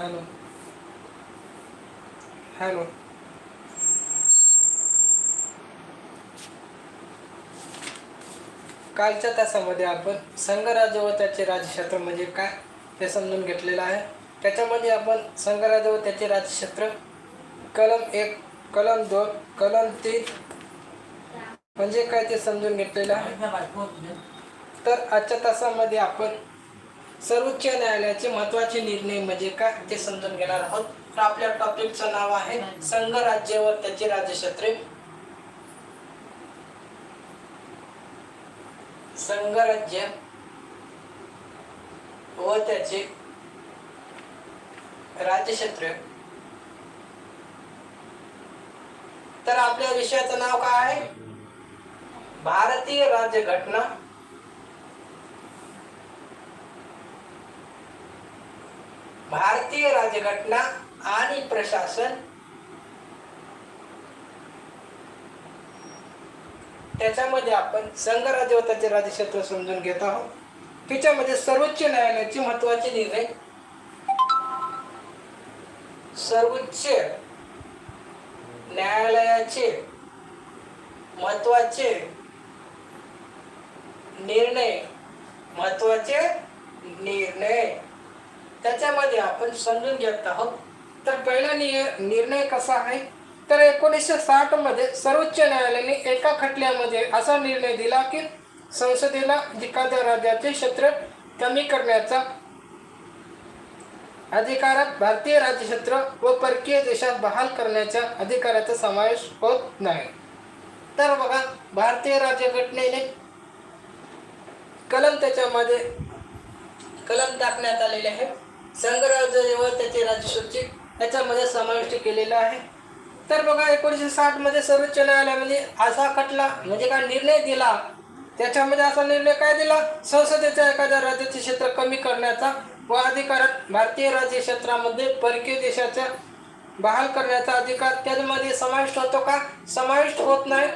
Hello. Hello. कालच्या तासामध्ये आपण संघराज्य व त्याचे राजक्षेत्र म्हणजे काय ते समजून घेतलेलं आहे. त्याच्यामध्ये आपण संघराज्य व त्याचे राजक्षेत्र कलम एक कलम दोन कलम तीन म्हणजे काय ते समजून घेतलेलं आहे. तर आजच्या तासामध्ये आपण सर्वोच्च न्यायालयाचे महत्त्वाचे निर्णय म्हणजे काय ते समजून घेणार आहोत. तर आपल्या टॉपिकचं नाव आहे संघ राज्य व त्याचे राज्यक्षेत्रे. संघराज्य व त्याचे राज्यक्षेत्र. तर आपल्या विषयाचं नाव काय आहे? भारतीय राज्यघटना. भारतीय राज्यघटना आणि प्रशासन त्याच्यामध्ये आपण संघ राजवताचे त्याचे राज्यक्षेत्र समजून घेत आहोत. तिच्यामध्ये सर्वोच्च न्यायालयाचे महत्त्वाचे निर्णय. सर्वोच्च न्यायालयाचे महत्त्वाचे निर्णय. महत्त्वाचे निर्णय. त्याच्यामध्ये आपण समजून घेत आहोत. तर पहिला निय निर्णय कसा आहे? तर एकोणीसशे साठमध्ये सर्वोच्च न्यायालयाने एका खटल्यामध्ये असा निर्णय दिला की संसदेला एखाद्या राज्याचे क्षेत्र कमी करण्याचा अधिकारात भारतीय राज्यक्षेत्र व परकीय देशात बहाल करण्याच्या अधिकाराचा समावेश होत नाही. तर बघा भारतीय राज्यघटनेने कलम त्याच्यामध्ये कलम टाकण्यात आलेले आहे संघराज्य व त्याचे राज्यसूची याच्यामध्ये समाविष्ट केलेला आहे. तर बघा एकोणीसशे साठमध्ये सर्वोच्च न्यायालयामध्ये असा खटला म्हणजे काय निर्णय दिला? त्याच्यामध्ये असा निर्णय काय दिला? संसदेच्या एखाद्या राज्याचे क्षेत्र कमी करण्याचा व अधिकारात भारतीय राज्य क्षेत्रामध्ये परकीय देशाच्या बहाल करण्याचा अधिकार त्यामध्ये समाविष्ट होतो का? समाविष्ट होत नाही.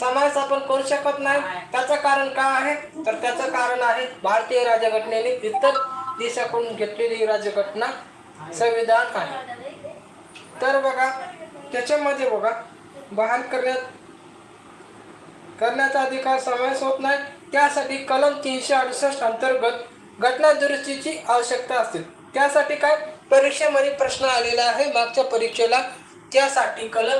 समावेश आपण करू शकत नाही. त्याचं कारण काय आहे? तर त्याचं कारण आहे भारतीय राज्यघटनेने इतर देशाकडून घेतलेली राज्यघटना संविधान आहे. तर बघा त्याच्यामध्ये बघा बहाल करण्यात करण्याचा अधिकार समावेश होत नाही. त्यासाठी कलम तीनशे अडुसष्ट अंतर्गत घटना दुरुस्तीची आवश्यकता असते. त्यासाठी काय? परीक्षेमध्ये प्रश्न आलेला आहे. मागच्या परीक्षेला त्यासाठी कलम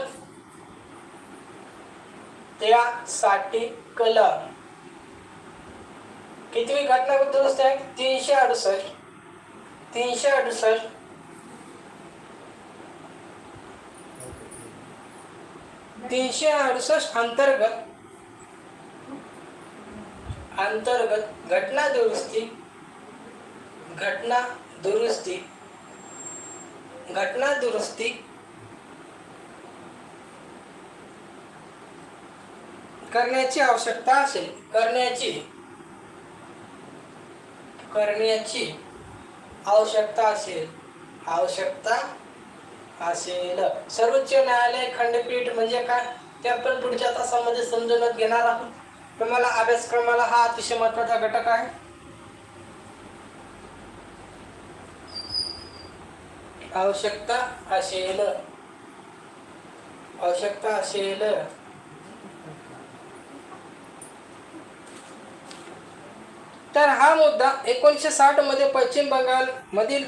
त्यासाठी कलम कितवी घटना दुरुस्त आहे तीनशे अडुसष्ट. तीनशे अडुसष्ट. तीनशे अडुसष्ट अंतर्गत. अंतर्गत घटना दुरुस्ती. घटना दुरुस्ती. घटना दुरुस्ती. करण्याची आवश्यकता असेल. करण्याची. करण्याची आवश्यकता असेल. आवश्यकता असेल. सर्वोच्च न्यायालय खंडपीठ म्हणजे काय? ते आपण पुढच्या तासामध्ये समजूनच घेणार आहोत. तुम्हाला अभ्यासक्रमाला हा अतिशय महत्त्वाचा घटक आहे. आवश्यकता असेल. आवश्यकता असेल. तर हा मुद्दा एकोणीसशे साठमध्ये पश्चिम बंगालमधील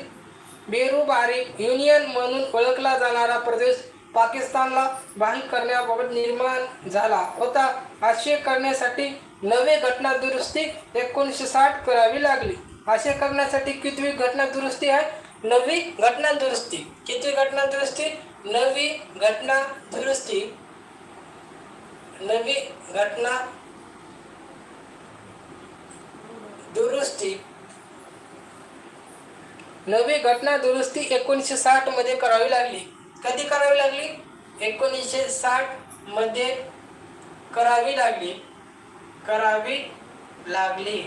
बेरुबारी युनियन म्हणून ओळखला जाणारा प्रदेश पाकिस्तानला बाहेर करण्याबाबत निर्माण झाला होता. असे करण्यासाठी नवे घटना दुरुस्ती एकोणीसशे साठ करावी लागली. असे करण्यासाठी कितवी घटना दुरुस्ती आहे? नवी घटना दुरुस्ती कितवी घटना दुरुस्ती नवी घटना दुरुस्ती नवी घटना दुरुस्ती. नवी घटना दुरुस्ती एकोणीसशे साठमध्ये करावी लागली. कधी करावी लागली? एकोणीसशे साठमध्ये करावी लागली. करावी लागली.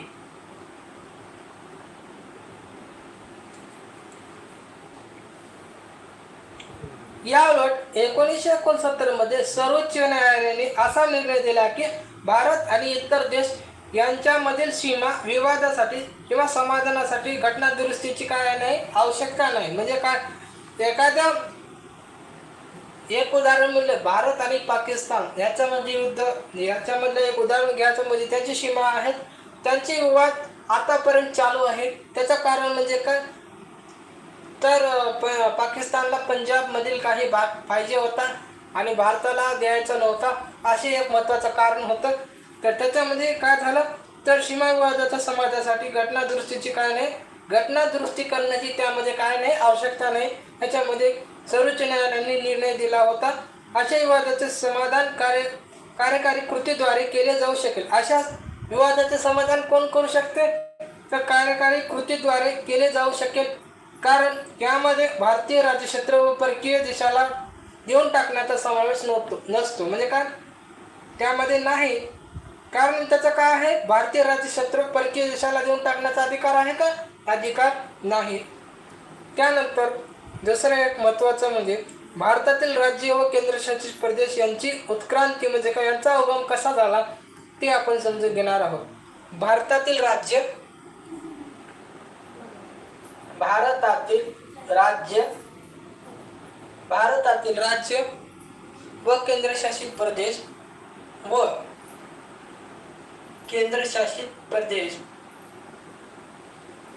याउलट एकोणीसशे एकोणसत्तरमध्ये सर्वोच्च न्यायालयाने असा निर्णय दिला की भारत आणि इतर देश यांच्यामधील सीमा विवादासाठी किंवा समाधानासाठी घटना दुरुस्तीची काय नाही आवश्यकता नाही? म्हणजे काय? एखाद्या एक उदाहरण म्हणलं भारत आणि पाकिस्तान याच्यामध्ये युद्ध याच्यामधलं एक उदाहरण घ्यायचं म्हणजे त्याची सीमा आहेत. त्यांचे विवाद आतापर्यंत चालू आहे त्याचं कारण म्हणजे काय? तर प पाकिस्तानला पंजाबमधील काही भाग पाहिजे होता आणि भारताला द्यायचा नव्हता. असे एक महत्त्वाचं कारण होतं. तर त्याच्यामध्ये काय झालं? तर सीमा विवादाच्या समाजासाठी घटनादुरुस्तीची काय नाही घटना दुरुस्ती करण्याची त्यामध्ये काय नाही आवश्यकता नाही. याच्यामध्ये सर्वोच्च न्यायालयाने निर्णय दिला होता. अशा विवादाचे समाधान कार्य कार्यकारी कृतीद्वारे केले जाऊ शकेल. अशा विवादाचे समाधान कोण करू शकते? तर कार्यकारी कृतीद्वारे केले जाऊ शकेल. कारण यामध्ये भारतीय राज्यक्षेत्र व परकीय देशाला देऊन टाकण्याचा समावेश नव्हतो नसतो. म्हणजे काय? त्यामध्ये नाही. कारण त्याचं काय आहे? भारतीय राज्यक्षेत्र परकीय देशाला देऊन टाकण्याचा अधिकार आहे का? अधिकार नाही. त्यानंतर दुसरं एक महत्त्वाचं म्हणजे भारतातील राज्य व केंद्रशासित प्रदेश यांची उत्क्रांती म्हणजे काय? यांचा उगम कसा झाला? ते आपण समजून घेणार आहोत. भारतातील राज्य भारतातील राज्य भारतातील राज्य व केंद्रशासित प्रदेश व केंद्रशासित प्रदेश.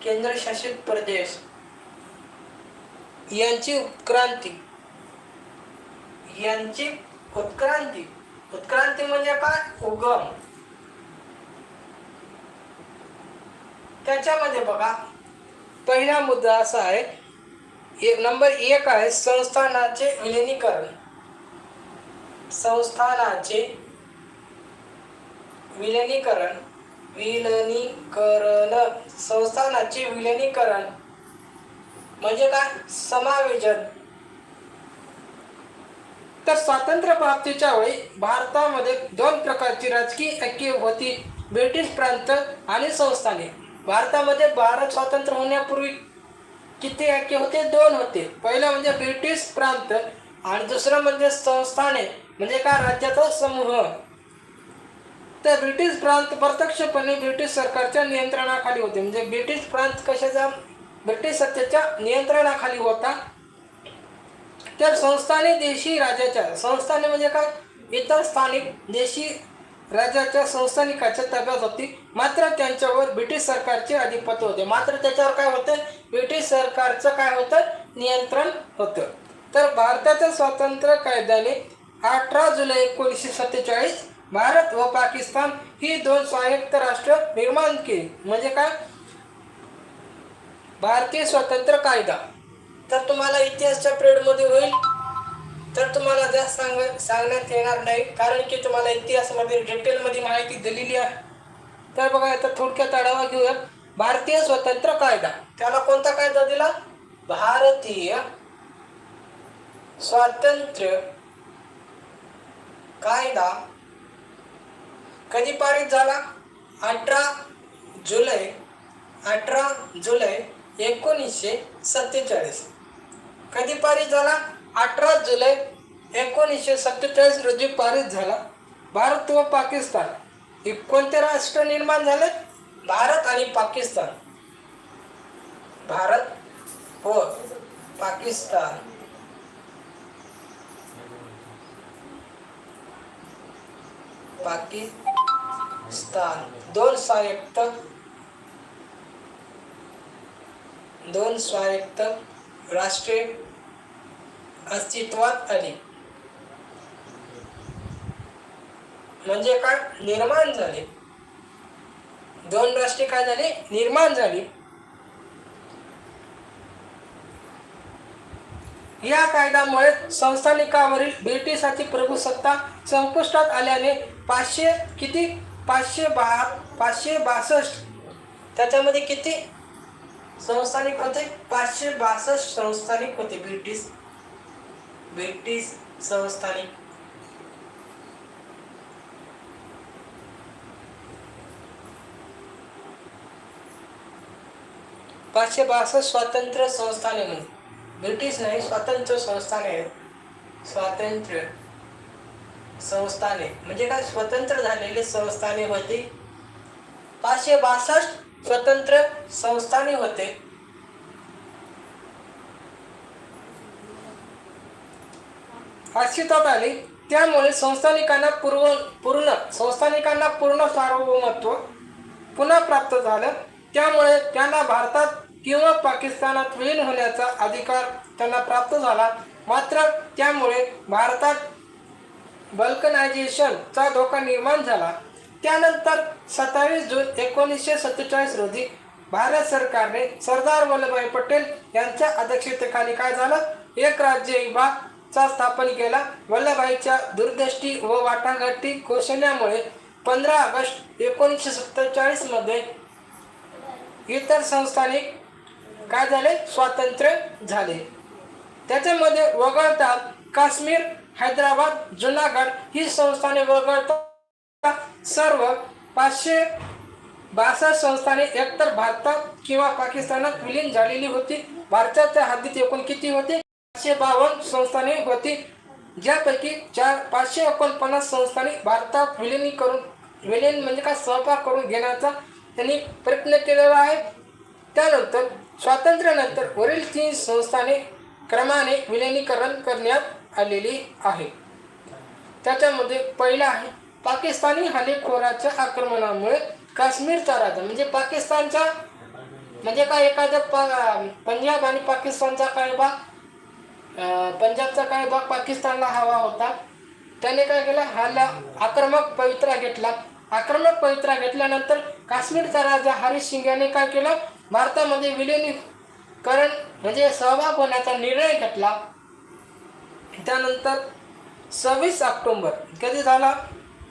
केंद्रशासित प्रदेश. यांची उत्क्रांती. यांची उत्क्रांती. उत्क्रांती म्हणजे काय? उगम. त्याच्यामध्ये बघा पहिला मुद्दा असा आहे एक नंबर एक आहे संस्थानाचे विलिनीकरण. संस्थानाचे विलनीकरण विलनीकरण संस्थानाचे विलनीकरण. म्हणजे काय? समायोजन. तर स्वातंत्र्य प्राप्तीच्या वेळी भारतामध्ये दोन प्रकारची राजकीय ऐक्य होती. ब्रिटिश प्रांत आणि संस्थाने. भारतामध्ये भारत स्वातंत्र्य होण्यापूर्वी किती ऐक्य होते? दोन होते. पहिलं म्हणजे ब्रिटिश प्रांत आणि दुसरं म्हणजे संस्थाने. म्हणजे काय? राज्याचा समूह. तर ब्रिटिश प्रांत प्रत्यक्षपणे ब्रिटिश सरकारच्या नियंत्रणाखाली होते. म्हणजे ब्रिटिश प्रांत कशाचा ब्रिटिश सत्तेच्या नियंत्रणाखाली होता? तर संस्थाने देशी राजाच्या संस्थाने म्हणजे काय? इतर स्थानिक देशी राज्याच्या संस्थानिकाच्या ताब्यात होती. मात्र त्यांच्यावर ब्रिटिश सरकारचे अधिपत्य होते. मात्र त्याच्यावर काय होतं? ब्रिटिश सरकारचं काय होतं? नियंत्रण होतं. तर भारताच्या स्वातंत्र्य कायद्याने अठरा जुलै एकोणीसशे सत्तेचाळीस भारत व पाकिस्तान ही दोन स्वायत्त राष्ट्र निर्माण केली. म्हणजे काय? भारतीय स्वातंत्र्य कायदा. तर तुम्हाला इतिहासच्या पिरियडमध्ये होईल. तर तुम्हाला जास्त सांग सांगण्यात येणार नाही. कारण की तुम्हाला इतिहासामध्ये डिटेलमध्ये माहिती दिलेली आहे. तर बघा आता थोडक्यात आढावा घेऊया भारतीय स्वतंत्र कायदा. त्याला कोणता कायदा दिला? भारतीय स्वातंत्र्य कायदा. कधी पारित झाला? अठरा जुलै अठरा जुलै एकोणीसशे सत्तेचाळीस. कधी पारित झाला? अठरा जुलै एकोणीसशे सत्तेचाळीस रोजी पारित झाला. भारत व पाकिस्तान. हे कोणते राष्ट्र निर्माण झाले? भारत आणि पाकिस्तान. भारत व पाकिस्तान. पाकिस्तान दोन स्वायत्त. दोन स्वायत्त राष्ट्रे अस्तित्वात आली. म्हणजे काय? निर्माण झाले. दोन राष्ट्रे काय झाले? निर्माण झाली. या कायद्यामुळे संस्थानिकावरील ब्रिटिशाची प्रभुसत्ता संपुष्टात आल्याने पाचशे किती पाचशे बा पाचशे बासष्ट. त्याच्यामध्ये किती संस्थानिक होते? पाचशे बासष्ट संस्थानिक होते ब्रिटिश ब्रिटिश संस्थानिक. पाचशे बासष्ट स्वातंत्र्य संस्थाने म्हणजे ब्रिटिश नाही स्वातंत्र्य संस्थाने आहेत स्वातंत्र्य. संस्थाने. म्हणजे काय? स्वतंत्र झालेले संस्थाने होती. पाचशे बासष्ट स्वतंत्र संस्थाने होते. अस्तित्वात आली. त्यामुळे संस्थानिकांना पूर्व पूर्ण संस्थानिकांना पूर्ण सार्वभौमत्व पुन्हा प्राप्त झालं. त्यामुळे त्यांना भारतात किंवा पाकिस्तानात विलीन होण्याचा अधिकार त्यांना प्राप्त झाला. मात्र त्यामुळे भारतात बल्कनायझेशनचा धोका निर्माण झाला. त्यानंतर सत्तावीस जून एकोणीसशे सत्तेचाळीस रोजी भारत सरकारने सरदार वल्लभभाई पटेल यांच्या अध्यक्षतेखाली काय झालं? एक राज्य विभागचा स्थापन केला. वल्लभभाईच्या दूरदृष्टी व वाटाघाटी कौशल्यामुळे पंधरा ऑगस्ट एकोणीसशे सत्तेचाळीसमध्ये इतर संस्थानिक काय झाले? स्वातंत्र्य झाले. त्याच्यामध्ये वगळता काश्मीर हैदराबाद जुनागड ही संस्थाने वगळता सर्व पाचशे बासष्ट संस्थाने एकतर भारतात किंवा पाकिस्तानात विलीन झालेली होती. भारताच्या हद्दीत एकूण किती होते? पाचशे बावन्न संस्थाने होती. ज्यापैकी चार पाचशे एकोणपन्नास संस्थांनी भारतात विलीनीकरण करून विलीन म्हणजे का सहभाग करून घेण्याचा त्यांनी प्रयत्न केलेला आहे. त्यानंतर स्वातंत्र्यानंतर वरील तीन संस्थाने क्रमाने विलिनीकरण करण्यात आलेली आहे. त्याच्यामध्ये पहिला आहे पाकिस्तानी हल्लेखोराच्या आक्रमणामुळे काश्मीरचा राजा म्हणजे पाकिस्तानचा म्हणजे काय एखादा पा पंजाब आणि पाकिस्तानचा काही भाग पंजाबचा काही भाग पाकिस्तानला हवा होता. त्याने काय केलं? हल्ला आक्रमक पवित्रा घेतला. आक्रमक पवित्रा घेतल्यानंतर काश्मीरचा राजा हरीश सिंग याने काय केलं? भारतामध्ये विलिनीकरण म्हणजे सहभाग होण्याचा निर्णय घेतला. त्यानंतर सव्वीस ऑक्टोंबर कधी झाला?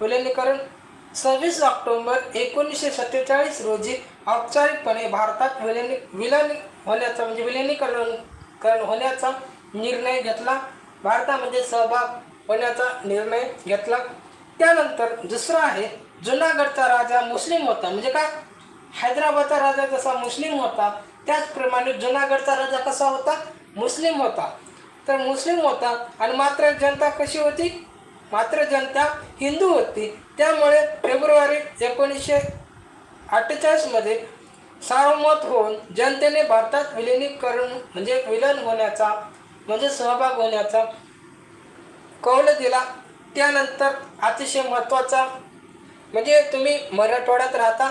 विलिनीकरण सव्वीस ऑक्टोंबर एकोणीसशे सत्तेचाळीस रोजी औपचारिकपणे भारतात विलिनी विलन होण्याचा म्हणजे विलिनीकरण करण होण्याचा निर्णय घेतला. भारतामध्ये सहभाग होण्याचा निर्णय घेतला. त्यानंतर दुसरा आहे जुनागडचा राजा मुस्लिम होता. म्हणजे काय? हैदराबादचा राजा जसा मुस्लिम होता त्याचप्रमाणे जुनागडचा राजा कसा होता? मुस्लिम होता. तर मुस्लिम होता आणि मात्र जनता कशी होती? मात्र जनता हिंदू होती. त्यामुळे फेब्रुवारी एकोणीसशे अठ्ठेचाळीसमध्ये सार्वमत होऊन जनतेने भारतात विलिनीकरण म्हणजे विलन होण्याचा म्हणजे सहभाग होण्याचा कौल दिला. त्यानंतर अतिशय महत्त्वाचा म्हणजे तुम्ही मराठवाड्यात राहता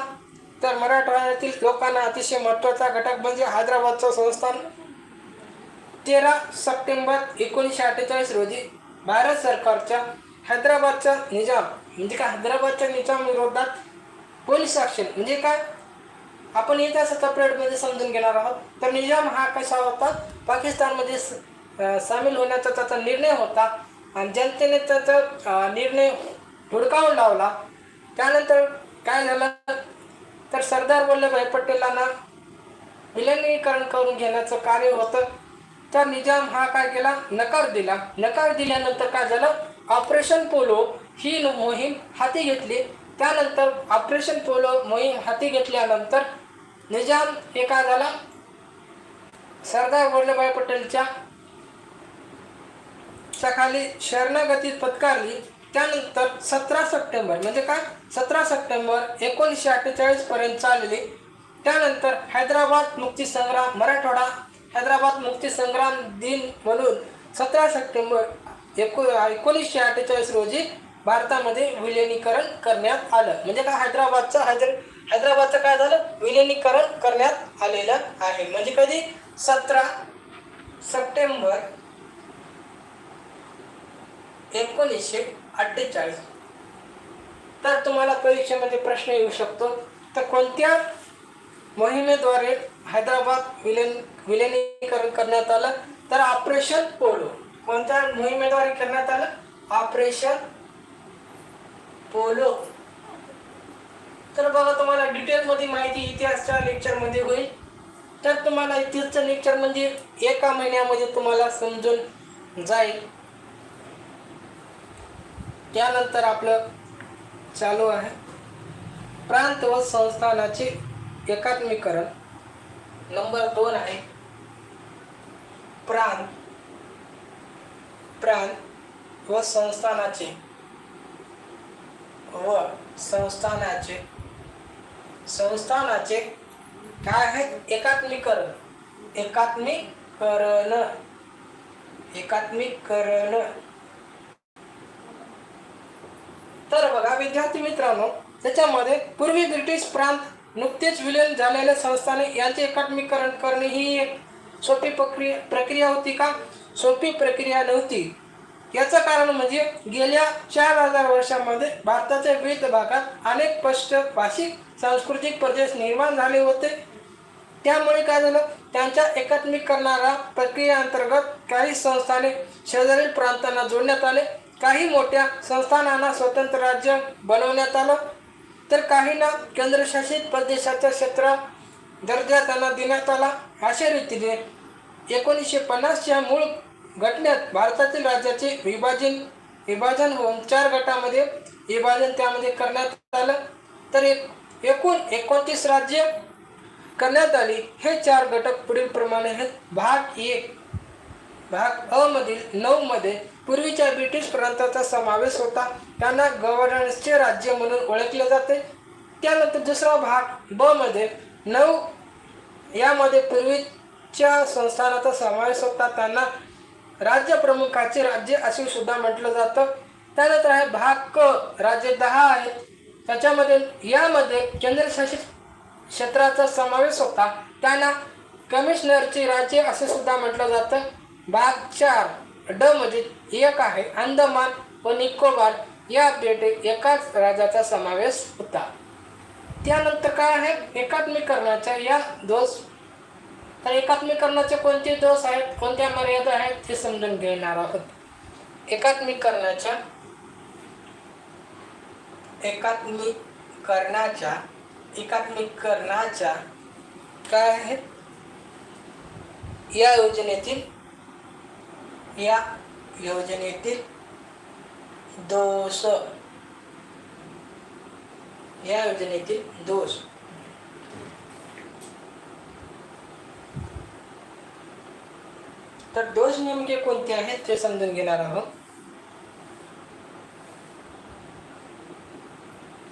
तर मराठवाड्यातील लोकांना अतिशय महत्त्वाचा घटक म्हणजे हैदराबादचं संस्थान तेरा सप्टेंबर एकोणीसशे अठ्ठेचाळीस रोजी भारत सरकारच्या हैदराबादचा निजाम म्हणजे काय? हैदराबादच्या निजाम विरोधात पोलीस ॲक्शन म्हणजे काय? आपण इतिहासाच्या पिरियडमध्ये समजून घेणार आहोत. तर निजाम हा कसा होता? पाकिस्तानमध्ये स- सामील होण्याचा त्याचा निर्णय होता आणि जनतेने त्याचा निर्णय हुडकावून लावला. त्यानंतर काय झालं? तर सरदार वल्लभभाई पटेलांना विलनीकरण करून घेण्याचं कार्य होतं. तर निजाम हा काय केला? नकार दिला. नकार दिल्यानंतर काय झालं? ऑपरेशन पोलो ही मोहीम हाती घेतली. त्यानंतर ऑपरेशन पोलो मोहीम हाती घेतल्यानंतर निजाम हे काय झाला? सरदार वल्लभभाई पटेलच्या सखाली शरणागती पत्कारली. त्यानंतर सतरा सप्टेंबर म्हणजे काय? सतरा सप्टेंबर एकोणीसशे अठ्ठेचाळीसपर्यंत चालली. त्यानंतर हैदराबाद मुक्ती संग्राम मराठवाडा हैदराबाद मुक्ती संग्राम दिन म्हणून सतरा सप्टेंबर एको एकोणीसशे अठ्ठेचाळीस रोजी भारतामध्ये विलिनीकरण करण्यात आलं. म्हणजे काय? हैदराबादचं हैदर हैदराबादचं काय झालं? विलिनीकरण करण्यात आलेलं आहे. म्हणजे कधी? सतरा सप्टेंबर एकोणीसशे अठ्ठेचाळीस. तर तुम्हाला परीक्षेमध्ये प्रश्न येऊ शकतो. तर कोणत्या मोहिमेद्वारे हैदराबाद विलीन विलिनीकरण करण्यात आलं. तर ऑपरेशन पोलो कोणत्या मोहिमेद्वारे करण्यात आलं? Operation Polo. तर बघा तुम्हाला डिटेलमध्ये माहिती इतिहासच्या लेक्चरमध्ये होईल. तर तुम्हाला इतिहासच्या लेक्चर म्हणजे एका महिन्यामध्ये तुम्हाला समजून जाईल. त्यानंतर आपलं चालू आहे. प्रांत व संस्थानाचे एकात्मीकरण. नंबर दोन आहे. प्राण. प्राण व संस्थानाचे. व संस्थानाचे. संस्थानाचे काय आहेत एकात्मीकरण. एकात्मीकरण. एकात्मीकरण. तर बघा विद्यार्थी मित्रांनो त्याच्यामध्ये पूर्वी ब्रिटिश प्रांत नुकतेच विलीन झालेल्या संस्थाने यांचे एकात्मीकरण करणे ही एक सोपी प्रक्रिया प्रक्रिया होती का? सोपी प्रक्रिया नव्हती. याचं कारण म्हणजे गेल्या चार हजार वर्षामध्ये भारताच्या विविध भागात अनेक स्पष्ट भाषिक सांस्कृतिक प्रदेश निर्माण झाले होते. त्यामुळे काय झालं? त्यांच्या एकात्मीकरणाला प्रक्रियेअंतर्गत काही संस्थाने शेजारील प्रांतांना जोडण्यात आले. काही मोठ्या संस्थानांना स्वतंत्र राज्य बनवण्यात आलं. तर काहींना केंद्रशासित प्रदेशाच्या क्षेत्र दर्जा त्यांना देण्यात आला. अशा रीतीने एकोणीसशे पन्नासच्या मूळ घटनेत भारतातील राज्याचे विभाजन विभाजन होऊन चार गटामध्ये विभाजन त्यामध्ये करण्यात आलं. तर एक एकूण एकोणतीस राज्य करण्यात आली. हे चार घटक पुढील प्रमाणे आहेत. भाग एक भाग अ मधील नऊ मध्ये पूर्वीच्या ब्रिटिश प्रांताचा समावेश होता. त्यांना गव्हर्नन्सचे राज्य म्हणून ओळखले जाते. त्यानंतर दुसरा भाग ब मध्ये नऊ यामध्ये पूर्वीच्या संस्थानाचा समावेश होता. त्यांना राज्य प्रमुखाचे राज्य असे सुद्धा म्हटलं जातं. त्यानंतर आहे भाग क राज्य दहा आहेत त्याच्यामध्ये यामध्ये केंद्रशासित क्षेत्राचा समावेश होता. त्यांना कमिशनरचे राज्य असे सुद्धा म्हटलं जातं. भाग चार ड मध्ये एक आहे. अंदमान व निकोबार या बेटे एकाच राजाचा समावेश होता. त्यानंतर काय आहे? एकात्मीकरणाच्या या दोष. तर एकात्मीकरणाचे कोणते दोष आहेत? कोणत्या मर्यादा आहेत? ते समजून घेणार आहोत. एकात्मीकरणाच्या एकात्मीकरणाच्या एकात्मीकरणाच्या काय आहेत? या योजनेतील या योजनेतील दोष. या योजनेतील दोष. तर दोष नेमके कोणते आहेत ते समजून घेणार आहोत.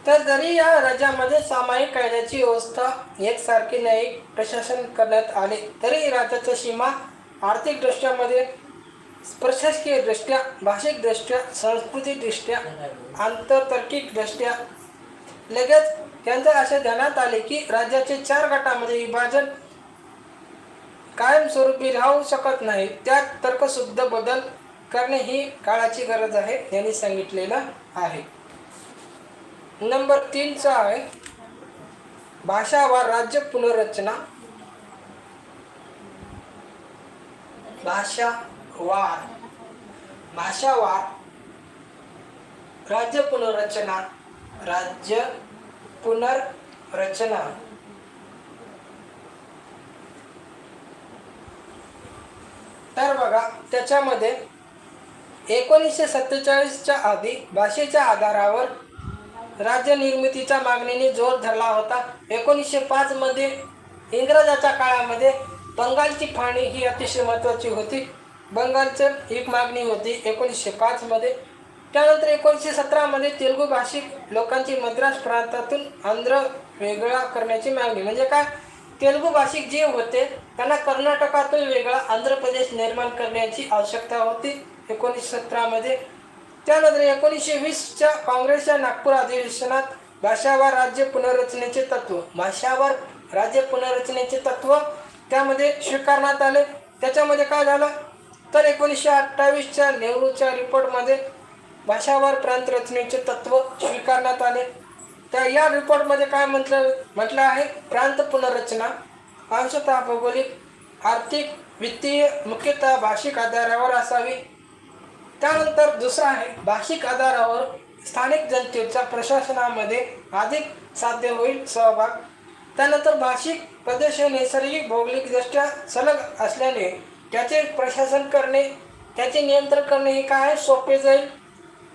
तर जरी या राज्यामध्ये सामायिक कायद्याची व्यवस्था एकसारखी न्यायिक प्रशासन करण्यात आले तरी राज्याच्या सीमा आर्थिक दृष्ट्यामध्ये प्रशासकीय दृष्ट्या भाषिक आंतरतर्किकदृष्ट्या. लगेच त्यांचं असे ध्यानात आले की राज्याचे चार गटामध्ये विभाजन कायमस्वरूपी राहू शकत नाही. त्यात तर्कशुद्ध बदल करणे ही काळाची गरज आहे यांनी सांगितलेलं आहे. नंबर तीनचा आहे भाषा वा राज्य पुनर्रचना. भाषा वार भाषावार राज्य पुनर्रचना राज्य पुनर्रचना. तर बघा त्याच्यामध्ये एकोणीसशे सत्तेचाळीसच्या आधी भाषेच्या आधारावर राज्य निर्मितीच्या मागणीने जोर धरला होता. एकोणीसशे पाचमध्ये इंग्रजाच्या काळामध्ये बंगालची फाळणी ही अतिशय महत्त्वाची होती. बंगालचं एक मागणी होती एकोणीसशे पाचमध्ये त्यानंतर एकोणीसशे सतरामध्ये तेलुगू भाषिक लोकांची मद्रास प्रांतातून आंध्र वेगळा करण्याची मागणी. म्हणजे काय? तेलुगू भाषिक जे होते त्यांना कर्नाटकातून वेगळा आंध्र प्रदेश निर्माण करण्याची आवश्यकता होती एकोणीसशे सतरामध्ये त्यानंतर एकोणीसशे वीसच्या काँग्रेसच्या नागपूर अधिवेशनात भाषावार राज्य पुनर्रचनेचे तत्व. भाषावार राज्य पुनर्रचनेचे तत्व त्यामध्ये स्वीकारण्यात आले. त्याच्यामध्ये काय झालं? तर एकोणीसशे अठ्ठावीसच्या नेहरूच्या रिपोर्टमध्ये भाषावर प्रांत रचनेचे स्वीकारण्यात आले. त्या या रिपोर्टमध्ये काय म्हटलं म्हटलं आहे? प्रांत पुनर्रचना अंशतः भौगोलिक आर्थिक वित्तीय मुख्यतः भाषिक आधारावर असावी. त्यानंतर दुसरा आहे भाषिक आधारावर स्थानिक जनतेचा प्रशासनामध्ये अधिक साध्य होईल सहभाग. त्यानंतर भाषिक प्रदेश हे नैसर्गिक भौगोलिकदृष्ट्या सलग असल्याने त्याचे प्रशासन करणे त्याचे नियंत्रण करणे हे काय सोपे जाईल?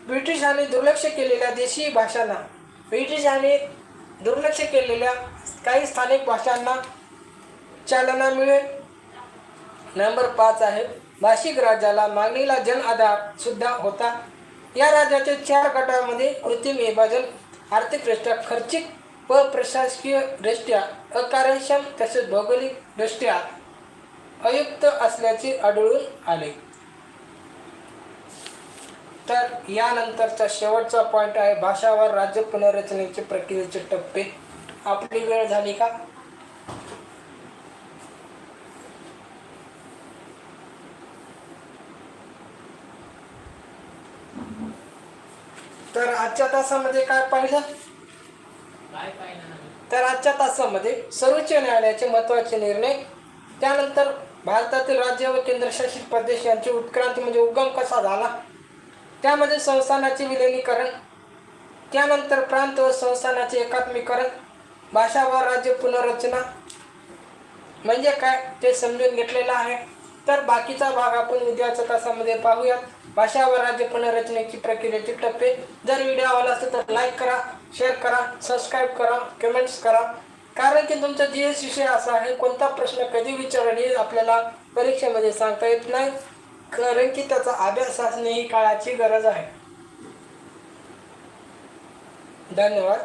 ब्रिटिशांनी दुर्लक्ष केलेल्या देशी भाषांना ब्रिटिशांनी दुर्लक्ष केलेल्या काही स्थानिक भाषांना चालना मिळेल? नंबर पाच आहे भाषिक राज्याला मागणीला जन आधार सुद्धा होता. या राज्याचे चार गटामध्ये कृत्रिम विभाजन आर्थिकदृष्ट्या खर्चिक व प्रशासकीय दृष्ट्या अकार्यक्षम तसेच भौगोलिक दृष्ट्या अयुक्त असल्याचे आढळून आले. तर यानंतरचा शेवटचा पॉइंट आहे भाषावर राज्य पुनर्रचनेचे प्रक्रियेचे टप्पे. आपली वेळ झाली का? तर आजच्या तासामध्ये काय पाहिलं? काय पाहिलं ना तर आजच्या तासामध्ये सर्वोच्च न्यायालयाचे महत्त्वाचे निर्णय त्यानंतर भारतातील राज्य व केंद्रशासित प्रदेश यांची उत्क्रांती म्हणजे उगम कसा झाला? त्यामध्ये संस्थानाचे विलिनीकरण त्यानंतर प्रांत व संस्थानाचे एकात्मीकरण भाषा व राज्य पुनर्रचना. म्हणजे काय? ते समजून घेतलेलं आहे. तर बाकीचा भाग आपण उद्याच्या तासामध्ये पाहूयात. भाषा व राज्य पुनर्रचनेची प्रक्रियेचे टप्पे. जर व्हिडिओ आवडला असेल तर लाईक करा शेअर करा सबस्क्राईब करा कमेंट्स करा. कारण की तुमचा जी एस विषय असा आहे कोणता प्रश्न कधी विचारणे हे आपल्याला परीक्षेमध्ये सांगता येत नाही. कारण की त्याचा अभ्यास असणे ही काळाची गरज आहे. धन्यवाद.